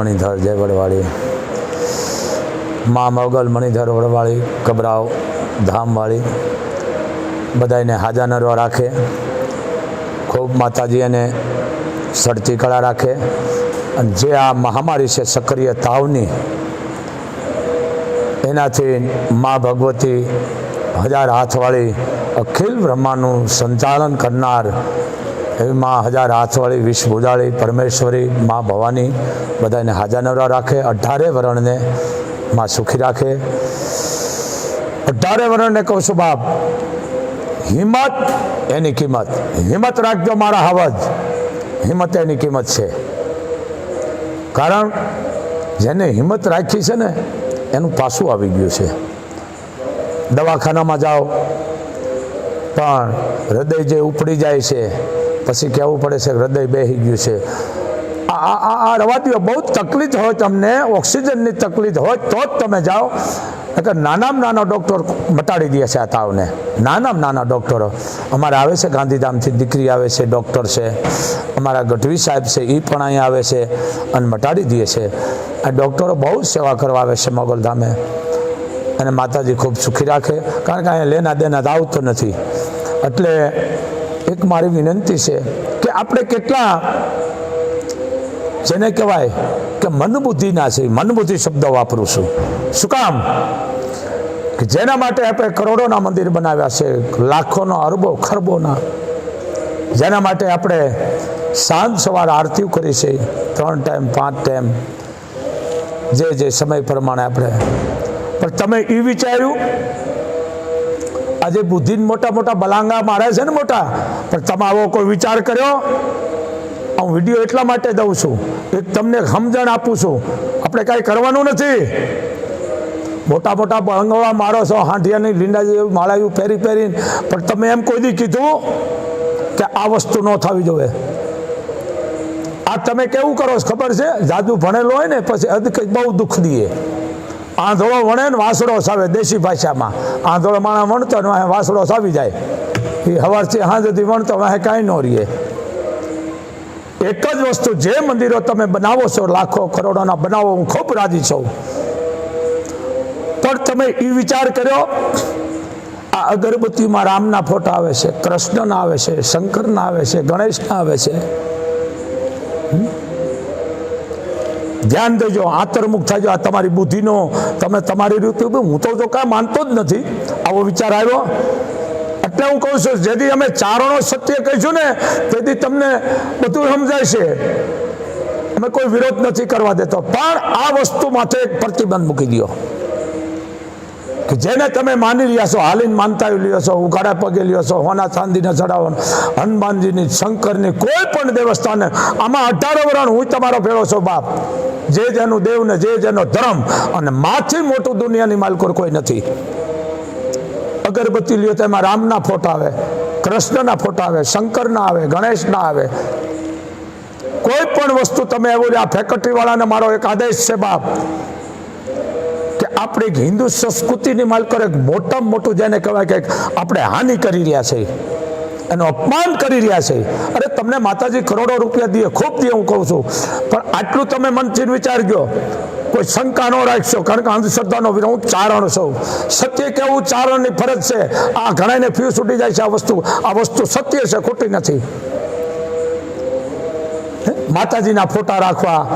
મણિધર જય વડવાળી. મા મોગલ મણિધર વડવાળી કબરાવ ધામવાળી બધાને હાજા નરવા રાખે. ખૂબ માતાજી એને સડતી કળા રાખે. અને જે આ મહામારી છે સક્રિય તાવની, એનાથી મા ભગવતી હજાર હાથવાળી અખિલ બ્રહ્માનું સંચાલન કરનાર એવી મા હજાર હાથવાળી વિષભુજાળી પરમેશ્વરી મા ભવાની બધાને હાજર નવરા રાખે, અઢારે વરણને મા સુખી રાખે. અઢારે વરણને કહું છું, બાપ, હિંમત એની કિંમત. હિંમત રાખજો મારા હવજ. હિંમત એની કિંમત છે. કારણ જેને હિંમત રાખી છે ને, એનું પાસું આવી ગયું છે. દવાખાનામાં જાઓ, પણ હૃદય જે ઉપડી જાય છે પછી કહેવું પડે છે હૃદય બેહી ગયું છે. આ આ- આ આ રવા બહુ તકલીફ હોય તમને, ઓક્સિજનની તકલીફ હોય તો જ તમે જાઓ. એટલે નાનામાં નાનો ડૉક્ટર મટાડી દે છે આ તાવને. નાનામાં નાના ડૉક્ટરો. અમારે આવે છે ગાંધીધામથી દીકરી આવે છે, ડૉક્ટર છે. અમારા ગઢવી સાહેબ છે એ પણ અહીંયા આવે છે અને મટાડી દે છે. આ ડૉક્ટરો બહુ સેવા કરવા આવે છે મોગલધામે અને માતાજી ખૂબ સુખી રાખે. કારણ કે અહીંયા લેના દેના આવતો નથી. એટલે એક મારી વિનંતી છે કે આપણે કેટલા, જેને કહેવાય કે મનબુદ્ધિના છે, મનબુદ્ધિ શબ્દ વાપરું છું શું કામ? કે જેના માટે આપણે કરોડોના મંદિર બનાવ્યા છે, લાખોનો, અરબો, ખરબોના. જેના માટે આપણે સાંજ સવાર આરતીઓ કરી છે, ત્રણ ટાઈમ, પાંચ ટાઈમ, જે જે સમય પ્રમાણે આપણે. પણ તમે એ વિચાર્યું? આજે બુદ્ધિ મોટા મોટા બલાંગા મારે છે ને મોટા? પણ તમે આવો કોઈ વિચાર કર્યો? હું વીડિયો એટલા માટે દઉં છું. એક તમને સમજણ આપું છું. આપણે કાંઈ કરવાનું નથી. મોટા મોટા બંગવા મારો છો હાંડિયાની લીંડા જેવી માળાયું પહેરી પહેરીને. પણ તમે એમ કોઈ દી કીધું કે આ વસ્તુ ન થવી જોઈએ? આ તમે કેવું કરો ખબર છે? જાદુ ભણેલો હોય ને, પછી અધ બહુ દુઃખ દીએ આંધળો વણે ને વાસડો સાવે, દેશી ભાષામાં. આંધળો માણસ વણતો ને વાસળો સાવી જાય. એ હવારથી હાં સુધી વણતો વાંહે કાંઈ ન રહીએ. એક જ વસ્તુ, જે મંદિરો તમે બનાવો છો, લાખો કરોડોના બનાવો, હું ખૂબ રાજી છું. પણ તમે એ વિચાર કર્યો, આ અગરબત્તીમાં રામના ફોટા આવે છે, કૃષ્ણના આવે છે, શંકરના આવે છે, ગણેશના આવે છે. ધ્યાન દેજો, આંતરમુખ થાય આ તમારી બુદ્ધિનો, તમે તમારી રીતે, હું તો જો કાંઈ માનતો જ નથી. આવો વિચાર આવ્યો. એટલે હું કહું છું, જેથી અમે ચારણો સત્ય કહીશું ને, તેથી તમને બધું સમજાય છે. અમે કોઈ વિરોધ નથી કરવા દેતો, પણ આ વસ્તુ માથે એક પ્રતિબંધ મૂકી દો કે જેને તમે માની રહ્યા છો, હાલીને માનતા લ્યો છો, ઉઘાડા પગે લ્યો છો, હોના ચાંદીને ચડાવો, હનુમાનજીની, શંકરની કોઈ પણ દેવસ્થાને, આમાં અઢારો વરણ હું તમારો ભેળો છો, બાપ. જે જેનું દેવ ને જે જેનો ધર્મ, અને માથી મોટું દુનિયાની માલકોર કોઈ નથી. અગરબત્તી લ્યો તો એમાં રામના ફોટા આવે, કૃષ્ણના ફોટા આવે, શંકરના આવે, ગણેશના આવે. કોઈ પણ વસ્તુ તમે એવું આ ફેકટરી વાળાને મારો એક આદેશ છે બાપ, કે આપણે હિન્દુ સંસ્કૃતિની માલકર એક મોટામાં મોટું જેને કહેવાય કે આપણે હાનિ કરી રહ્યા છે, એનું અપમાન કરી રહ્યા છે. અરે તમને માતાજી કરોડો રૂપિયા દે, ખૂબ દે હું કહું છું. પણ આટલું તમે મનથી વિચારજો કોઈ શંકા ન રાખશો કારણ કે અંધશ્રદ્ધાનો વિરોધ ચારણ છું. સત્ય કેવું? ચારણની ફરજ છે. આ ઘણાને ફ્યુઝ ઉડી જાય છે આ વસ્તુ. આ વસ્તુ સત્ય છે, ખોટી નથી. માતાજીના ફોટા રાખવા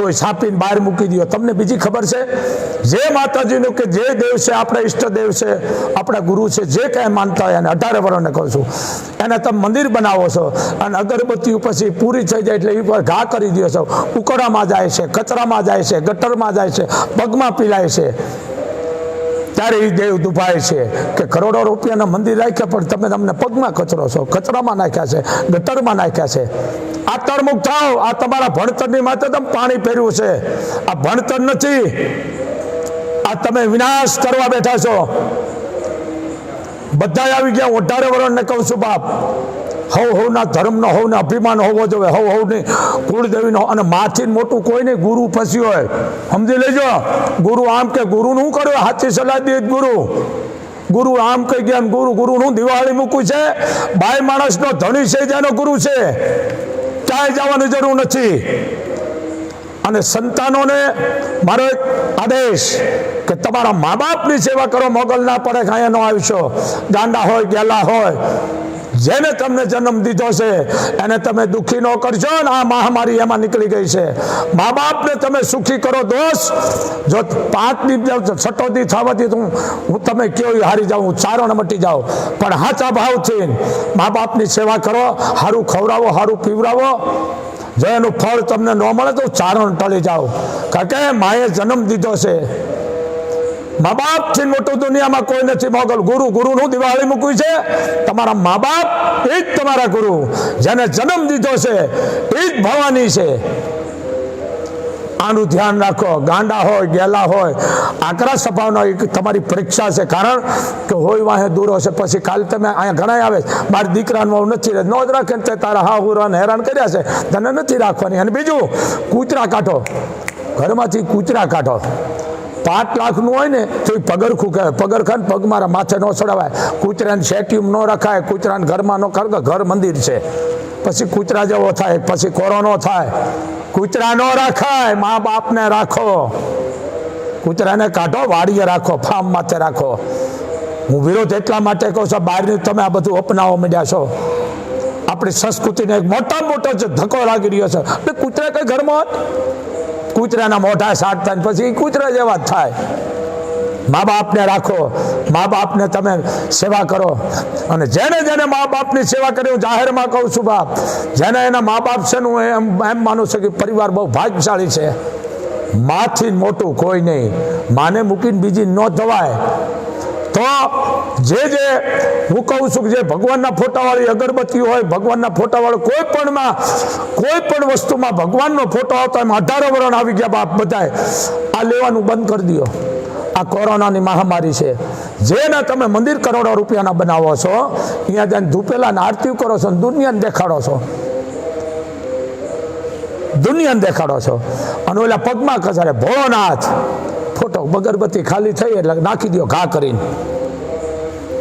કોઈ છાપીને બહાર મૂકી દો તમને બીજી ખબર છે? જે માતાજીનું કે જે દેવ છે, આપણા ઈષ્ટદેવ છે, આપણા ગુરુ છે, જે કાંઈ માનતા હોય એને અઢારે વર્ષને કહું છું. એને તમે મંદિર બનાવો છો અને અગરબત્તી પછી પૂરી થઈ જાય એટલે એ પર ઘા કરી દો છો. ઉકળામાં જાય છે, કચરામાં જાય છે, ગટરમાં જાય છે, પગમાં પીલાય છે. ત્યારે એ દેવ દુભાય છે કે કરોડો રૂપિયાના મંદિર રાખ્યા, પણ તમે તમને પગમાં કચરો છો, કચરામાં નાખ્યા છે ગતરમાં નાખ્યા છે. આ તળમુખ થાવ, આ તમારા ભણતરની માટે તમે પાણી ફેરવ્યું છે. આ ભણતર નથી. આ તમે વિનાશ કરવા બેઠા છો. બધા આવી ગયા અઢારે વરણને કહું છું બાપ. હવ હવના ધર્મનો હવને અભિમાન હોવો જોઈએ. હવ હવની કુળદેવીનો અને માથી મોટું કોઈ નહીં, ગુરુ ફસ્યું હોય. સમજી લેજો. ગુરુ આમ કે ગુરુનું શું કર્યું હાથી સલાહ દે ગુરુ. ગુરુ આમ કહી ગયા ગુરુ, ગુરુનું દિવાળી મૂકું છે. બાય માણસનો ધણી છે જેનો ગુરુ છે. ક્યાંય જવાની જરૂર નથી. અને સંતાનોને મારો એક આદેશ કે તમારા મા બાપની સેવા કરો, મોગલ ના પડે, કાંઈ ન આવીશો. ગાંડા હોય, ગેલા હોય જેને તમને જન્મ દીધો છે, એને તમે દુઃખી ન કરજો ને આ મહામારી એમાં નીકળી ગઈ છે. મા બાપને તમે સુખી કરો દોસ્ત જો પાંચ દી છઠ્ઠો દી થવાથી તો હું હું તમે કયો હારી જાઉં, હું ચારણ મટી જાઉં. પણ હાચા ભાવથી મા બાપની સેવા કરો સારું ખવડાવો સારું પીવડાવો. જો એનું ફળ તમને ન મળે તો ચારણ ટળી જાઓ. કારણ કે માએ જન્મ દીધો છે. મા બાપથી મોટું દુનિયામાં કોઈ નથી મોગલ. ગુરુ ગુરુ નું દિવાળી મૂકવી છે. તમારા મા બાપ એ જ તમારા ગુરુ. જેને જન્મ દીધો છે એ જ ભવાની છે. આનું ધ્યાન રાખો. ગાંડા હોય, ગેલા હોય, આકરા સ્વભાવનો એક તમારી પરીક્ષા છે. કારણ કે હોય વાહે દૂરો છે પછી કાલે તમે અહીંયા ઘણા આવે બાર દીકરાનું નથી. નો જ રાખે ને તારા હા હુરાને હેરાન કર્યા છે. તને નથી રાખવાની. અને બીજું, કૂતરા કાઢો. ઘરમાંથી કૂતરા કાઢો. પાંચ લાખનું હોય ને, તો એ પગરખું કહેવાય પગરખાને પગ મારા માથે ન ચડાવાય કૂતરાને શેટ્યુમ ન રખાય. કૂતરાને ઘરમાં ન કારણ ઘર મંદિર છે. પછી કૂતરા જેવો થાય, પછી કોરોનો થાય. કૂતરા ન રાખાય મા બાપને રાખો. કૂતરાને કાઢો, વાડીએ રાખો, ફાર્મ માથે રાખો. હું વિરોધ એટલા માટે કહું છું, બહારની તમે આ બધું અપનાવો માંડ્યા છો. આપણી સંસ્કૃતિને એક મોટા મોટો ધક્કો લાગી રહ્યો છે. એટલે કૂતરા કઈ ઘરમાં? કૂતરાના મોઢા સાટતા પછી કૂતરા જેવા જ થાય. મા બાપને રાખો. મા બાપને તમે સેવા કરો. અને જેને જેને મા બાપની સેવા કરી, હું જાહેરમાં કહું છું બાપ, જેને એના મા બાપ છે હું એમ એમ માનું છું કે પરિવાર બહુ ભાગ્યશાળી છે. માથી મોટું કોઈ નહીં. માને મૂકીને બીજી ન ધવાય. તો જે જે હું કહું છું કે જે ભગવાનના ફોટાવાળી અગરબત્તી હોય, ભગવાનના ફોટાવાળું કોઈ પણમાં, કોઈ પણ વસ્તુમાં ભગવાનનો ફોટો આવતો એમ અઢારો વરણ આવી ગયા બાપ બધાય. આ લેવાનું બંધ કરી દો આ કોરોનાની મહામારી છે. જેના તમે મંદિર કરોડો રૂપિયાના બનાવો છો, અહીંયા જઈને ધૂપેલા આરતી કરો છો દુનિયાને દેખાડો છો. દુનિયાને દેખાડો છો. અને ઓલા પગમાં કસારે ભોળોનાથ ફોટો અગરબત્તી ખાલી થઈ એટલે નાખી દો ઘા કરીને.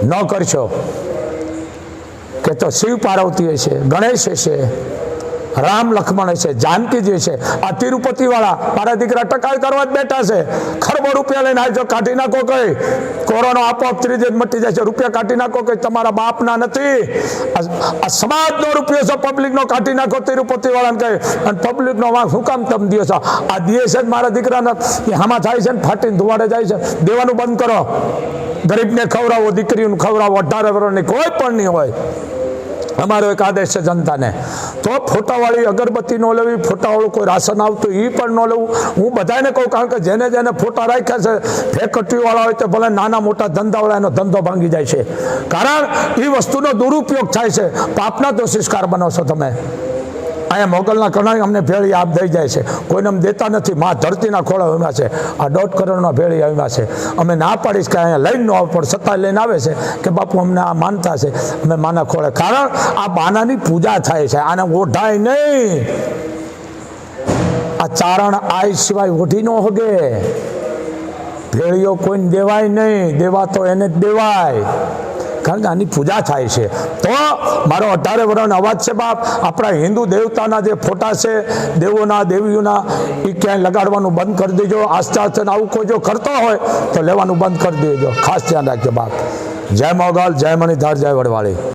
ન કરશો. કે તો શિવ પાર્વતી હશે, ગણેશ છે રામ લક્ષ્મણ છે જાનકીજી છે, આ તિરુપતિ વાળા મારા દીકરા ટકાઈ કરવા જ બેઠા છે. ખરબો રૂપિયા લઈને આવજો કાઢી નાખો કઈ? કોરોનો આપોઆપ ત્રીજે મટી જાય છે, રૂપિયા કાઢી નાખો કઈ? તમારા બાપના નથી. આ સમાજનો રૂપિયો છે, પબ્લિકનો કાઢી નાખો તિરુપતિ વાળાને કહે અને પબ્લિકનો વાંક શું કામ તમે દિયો છો? આ દિયે છે મારા દીકરાના. એ હામાં થાય છે ને, ફાટીને ધુવાડે જાય છે. દેવાનું બંધ કરો. ગરીબને ખવડાવો, દીકરીઓને ખવડાવો, અઢાર વર્ષની કોઈ પણ નહીં હોય. અમારો એક આદેશ છે જનતાને. તો ફોટાવાળી અગરબત્તી ન લેવી, ફોટાવાળું કોઈ રાશન આવતું એ પણ ન લેવું. હું બધાને કહું કારણ કે જેને જેને ફોટા રાખ્યા છે ફેકટરીવાળા હોય તો ભલે નાના મોટા ધંધાવાળા એનો ધંધો ભાંગી જાય છે. કારણ એ વસ્તુનો દુરુપયોગ થાય છે. પાપના દોષિષ્કાર બનાવશો તમે. અહીંયા મોગલના કણાઈ અમને ભેળી આપ દઈ જાય છે. કોઈને અમને દેતા નથી. મા ધરતીના ખોળા આવ્યા છે. આ દોઢ કરોડના ભેળી આવ્યા છે. અમે ના પાડીશ કે અહીંયા લઈને ન આવે, પણ સત્તા લઈને આવે છે કે બાપુ અમને આ માનતા છે. અમે માના ખોળે કારણ આ બાનાની પૂજા થાય છે. આને ઓઢાય નહીં. આ ચારણ આય સિવાય ઓઢી ન હગે. ભેળીઓ કોઈને દેવાય નહીં. દેવા તો એને જ દેવાય. કારણ આની પૂજા થાય છે. તો મારો અઢારે વર્ણ અવાજ છે, બાપ. આપણા હિન્દુ દેવતાના જે ફોટા છે, દેવોના, દેવીઓના એ ક્યાંય લગાડવાનું બંધ કરી દેજો. આસ્થા આસ્થા આવું કોઈ જો કરતો હોય, તો લેવાનું બંધ કરી દેજો. ખાસ ધ્યાન રાખજો, બાપ. જય મોગલ, જય મણિધાર, જય વડવાળી.